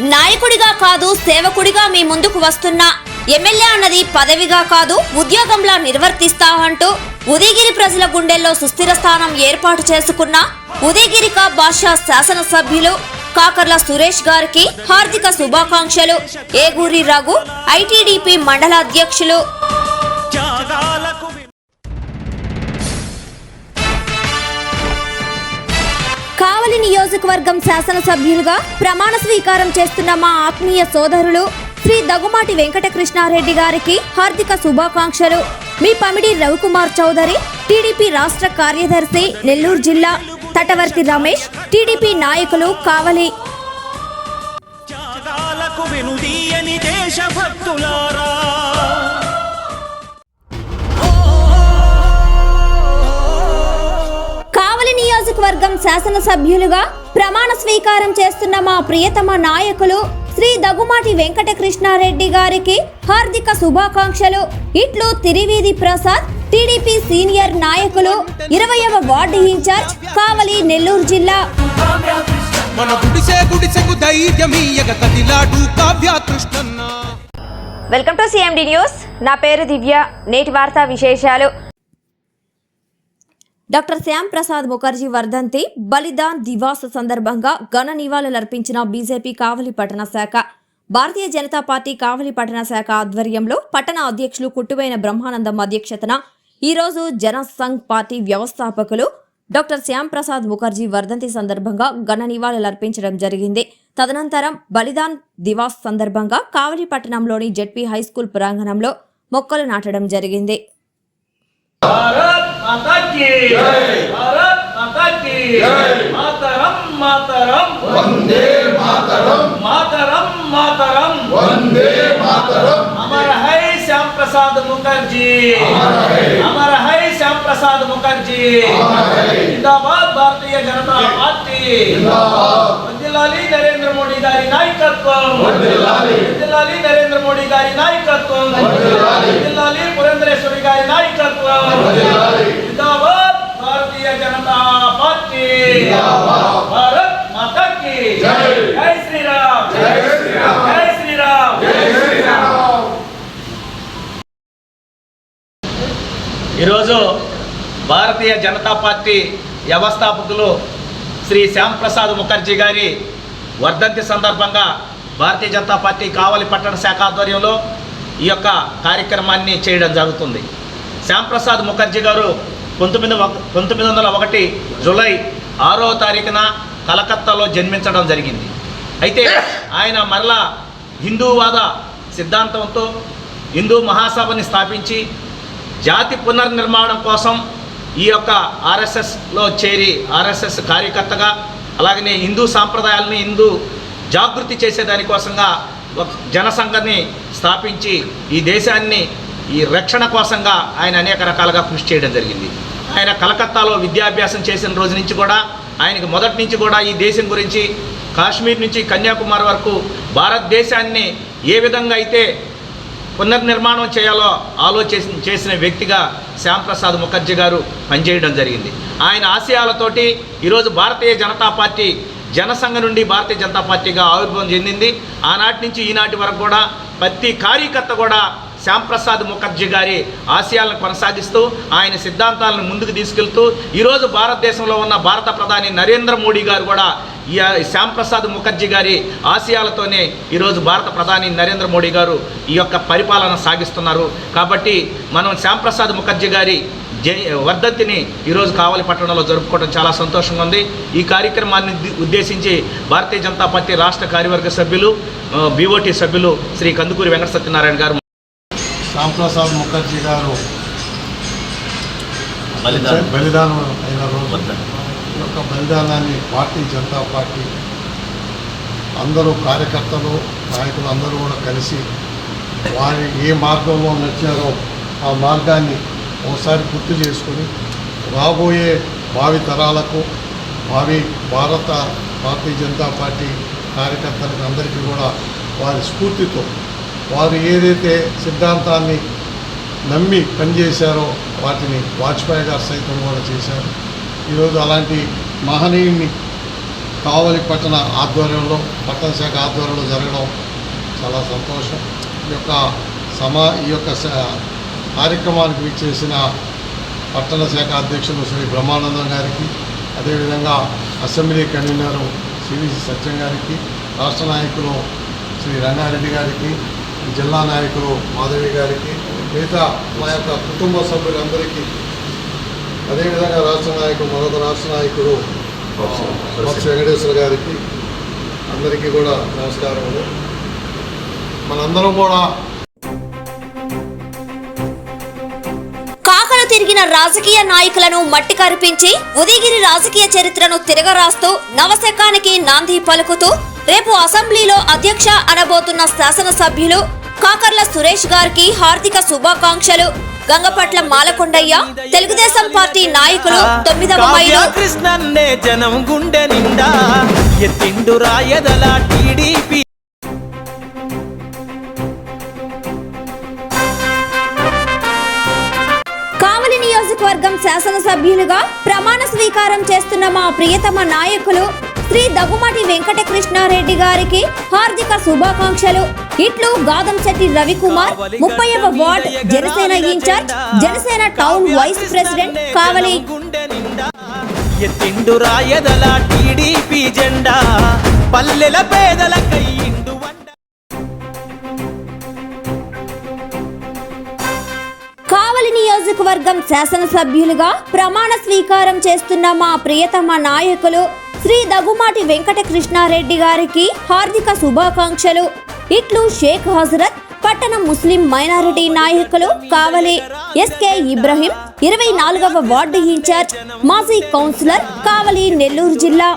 నాయకుడిగా కాదు సేవకుడిగా మీ ముందుకు వస్తున్నా. ఎమ్మెల్యే అన్నది పదవిగా కాదు ఉద్యోగంలా నిర్వర్తిస్తా అంటూ ఉదయగిరి ప్రజల గుండెల్లో సుస్థిర స్థానం ఏర్పాటు చేసుకున్న ఉదయగిరిక భాషా శాసనసభ్యులు కాకర్ల సురేష్ గారికి హార్దిక శుభాకాంక్షలు. ఏగూరి రఘు ఐటీడీపీ మండల అధ్యక్షులు త్యాగాలకు నియోజకవర్గం శాసనసభ్యులుగా ప్రమాణ స్వీకారం చేస్తున్న మా ఆత్మీయ సోదరులు శ్రీ దగుమాటి వెంకటకృష్ణారెడ్డి గారికి హార్దిక శుభాకాంక్షలు. మీ పమిడి రవికుమార్ చౌదరి టీడీపీ రాష్ట్ర కార్యదర్శి నెల్లూరు జిల్లా తటవర్తి రమేష్ టీడీపీ నాయకులు కావలి. వినుదీయని దేశభక్తులారా. నియోజకవర్గం శాసనసభ్యులుగా ప్రమాణ స్వీకారం చేస్తున్న మా ప్రియతమ నాయకులు శ్రీ దగుమాటి వెంకటకృష్ణారెడ్డి గారికి హార్దిక శుభాకాంక్షలు. ఇట్లు తిరివీధి ప్రసాద్ టీడీపీ సీనియర్ నాయకులు ఇరవయవ వార్డు ఇన్ఛార్జ్ కావలి నెల్లూరు జిల్లా. మన గుడిసె గుడిసెకు ధైర్యమీయగ కదిలాడు కావ్య కృష్ణన్న వెల్కమ్ టు సిఎండి న్యూస్. నా పేరు దివ్య. నేటి వార్తా విశేషాలు. డాక్టర్ శ్యామ్ ప్రసాద్ ముఖర్జీ వర్ధంతి బలిదాన్ దివాస్ సందర్భంగా ఘన నివాళులర్పించిన బీజేపీ కావలి పట్టణ శాఖ. భారతీయ జనతా పార్టీ కావలి పట్టణ శాఖ ఆధ్వర్యంలో పట్టణ అధ్యక్షులు కుట్టువైన బ్రహ్మానందం అధ్యక్షతన ఈరోజు జనసంఘ్ పార్టీ వ్యవస్థాపకులు డాక్టర్ శ్యామ్ ప్రసాద్ ముఖర్జీ వర్ధంతి సందర్భంగా ఘన నివాళులర్పించడం జరిగింది. తదనంతరం బలిదాన్ దివాస్ సందర్భంగా కావలి పట్టణంలోని జెడ్పీ హైస్కూల్ ప్రాంగణంలో మొక్కలు నాటడం జరిగింది. भारत माता की भारत माता की मातरम मातरम वंदे मातरम मातरम मातरम वंदे मातरम अमर है श्याम प्रसाद मुखर्जी अमर है श्याम प्रसाद मुखर्जी जिंदाबाद भारतीय जनता पार्टी వందిలాలి నరేంద్ర మోడీ గారి నాయకత్వం వందిలాలి నరేంద్ర మోడీ గారి నాయకత్వం వందిలాలి పురంధరేశ్వరి గారి నాయకత్వం జిందాబాద్ భారతీయ జనతా పార్టీ. భారత్ మాతా కి జై శ్రీరామ్. జై శ్రీరామ్. జై శ్రీరామ్. ఈరోజు భారతీయ జనతా పార్టీ వ్యవస్థాపకులు శ్రీ శ్యామ్ ప్రసాద్ ముఖర్జీ గారి వర్ధంతి సందర్భంగా భారతీయ జనతా పార్టీ కావలి పట్టణ శాఖ ఆధ్వర్యంలో ఈ యొక్క కార్యక్రమాన్ని చేయడం జరుగుతుంది. శ్యామ్ ప్రసాద్ ముఖర్జీ గారు పంతొమ్మిది పంతొమ్మిది వందల ఒకటి జూలై ఆరో తారీఖున కలకత్తాలో జన్మించడం జరిగింది. అయితే ఆయన మరలా హిందూవాద సిద్ధాంతంతో హిందూ మహాసభని స్థాపించి జాతి పునర్నిర్మాణం కోసం ఈ యొక్క ఆర్ఎస్ఎస్లో చేరి ఆర్ఎస్ఎస్ కార్యకర్తగా అలాగనే హిందూ సాంప్రదాయాలని హిందూ జాగృతి చేసేదానికోసంగా ఒక జనసంఘాన్ని స్థాపించి ఈ దేశాన్ని ఈ రక్షణ కోసంగా ఆయన అనేక రకాలుగా కృషి చేయడం జరిగింది. ఆయన కలకత్తాలో విద్యాభ్యాసం చేసిన రోజు నుంచి కూడా ఆయనకి మొదటి నుంచి కూడా ఈ దేశం గురించి కాశ్మీర్ నుంచి కన్యాకుమారి వరకు భారతదేశాన్ని ఏ విధంగా అయితే పునర్నిర్మాణం చేయాలో ఆలోచన చేసిన వ్యక్తిగా శ్యాంప్రసాద్ ముఖర్జీ గారు పనిచేయడం జరిగింది. ఆయన ఆశయాలతోటి ఈరోజు భారతీయ జనతా పార్టీ జనసంఘ నుండి భారతీయ జనతా పార్టీగా ఆవిర్భావం చెందింది. ఆనాటి నుంచి ఈనాటి వరకు కూడా ప్రతి కార్యకర్త కూడా శ్యాంప్రసాద్ ముఖర్జీ గారి ఆశయాలను కొనసాగిస్తూ ఆయన సిద్ధాంతాలను ముందుకు తీసుకెళ్తూ ఈరోజు భారతదేశంలో ఉన్న భారత ప్రధాని నరేంద్ర మోడీ గారు కూడా ఈ శ్యాంప్రసాద్ ముఖర్జీ గారి ఆశయాలతోనే ఈరోజు భారత ప్రధాని నరేంద్ర మోడీ గారు ఈ యొక్క పరిపాలన సాగిస్తున్నారు. కాబట్టి మనం శ్యాంప్రసాద్ ముఖర్జీ గారి జై వర్ధంతిని ఈరోజు కావలి పట్టణంలో జరుపుకోవడం చాలా సంతోషంగా ఉంది. ఈ కార్యక్రమాన్ని ఉద్దేశించి భారతీయ జనతా పార్టీ రాష్ట్ర కార్యవర్గ సభ్యులు బీఓటీ సభ్యులు శ్రీ కందుకూరి వెంకట సత్యనారాయణ గారు శ్యాంప్రసాద్ ముఖర్జీ గారు బలిదానం. బలిదానం అయిన రోజు యొక్క బలిదానాన్ని భారతీయ జనతా పార్టీ అందరూ కార్యకర్తలు నాయకులు అందరూ కూడా కలిసి వారి ఏ మార్గంలో నడిచారో ఆ మార్గాన్ని ఒకసారి గుర్తు చేసుకొని రాబోయే భావి తరాలకు భావి భారత భారతీయ జనతా పార్టీ కార్యకర్తలకు అందరికీ కూడా వారి స్ఫూర్తితో వారు ఏదైతే సిద్ధాంతాన్ని నమ్మి పనిచేశారో వాటిని వాజ్పేయి గారు సైతం కూడా చేశారు. ఈరోజు అలాంటి మహనీయుని కావలి పట్టణ ఆధ్వర్యంలో పట్టణ శాఖ ఆధ్వర్యంలో జరగడం చాలా సంతోషం. ఈ యొక్క సమా ఈ యొక్క కార్యక్రమానికి విచ్చేసిన పట్టణ శాఖ అధ్యక్షులు శ్రీ బ్రహ్మానందం గారికి అదేవిధంగా అసెంబ్లీ కన్వీనరు సివిసి సత్యం గారికి రాష్ట్ర నాయకులు శ్రీ రంగారెడ్డి గారికి జిల్లా నాయకులు మాధవి గారికి మిగతా మా యొక్క కుటుంబ సభ్యులందరికీ అదేవిధంగా రాష్ట్ర నాయకుడు మరొక రాష్ట్ర నాయకుడు మత్స్య వెంకటేశ్వర గారికి అందరికీ కూడా నమస్కారములు. మనందరం కూడా తిరిగిన రాజకీయ నాయకులను మట్టి కరిపించి ఉదయగిరి రాజకీయ చరిత్రను తిరగరాస్తూ నవశకానికి నాంది పలుకుతూ రేపు అసెంబ్లీలో అధ్యక్ష అనబోతున్న శాసనసభ్యులు కాకర్ల సురేష్ గారికి హార్దిక శుభాకాంక్షలు. గంగపట్ల మాలకొండయ్య తెలుగుదేశం పార్టీ నాయకులు తొమ్మిదవ మైలు. కృష్ణన్నే జనం గుండె నిండా ఎత్తిండు రాయదల టీడీపీ నియోజకవర్గం శాసనసభ్యులుగా ప్రమాణ స్వీకారం చేస్తున్న మా ప్రియతమ నాయకులు శ్రీ దగ్గుమాటి వెంకట కృష్ణారెడ్డి గారికి హార్దిక శుభాకాంక్షలు. ఇట్లు గాదంశెట్టి రవికుమార్ ముప్పైవ ward Janasena in charge Janasena town vice president Kavali. ఎత్తిండు రాయదల టీడీపీ జెండా పల్లెల పేదల కయ్యిండు కావలి నియోజకవర్గం శాసనసభ్యులుగా ప్రమాణ స్వీకారం చేస్తున్న మా ప్రియతమ నాయకులు శ్రీ దగ్గుమాటి వెంకట కృష్ణారెడ్డి గారికి హార్దిక శుభాకాంక్షలు. ఇట్లు షేక్ హజరత్ పట్టణ ముస్లిం మైనారిటీ నాయకులు కావలి ఎస్కే ఇబ్రహీం ఇరవై నాలుగవ వార్డు ఇన్ఛార్జ్ మాజీ కౌన్సిలర్ కావలి నెల్లూరు జిల్లా.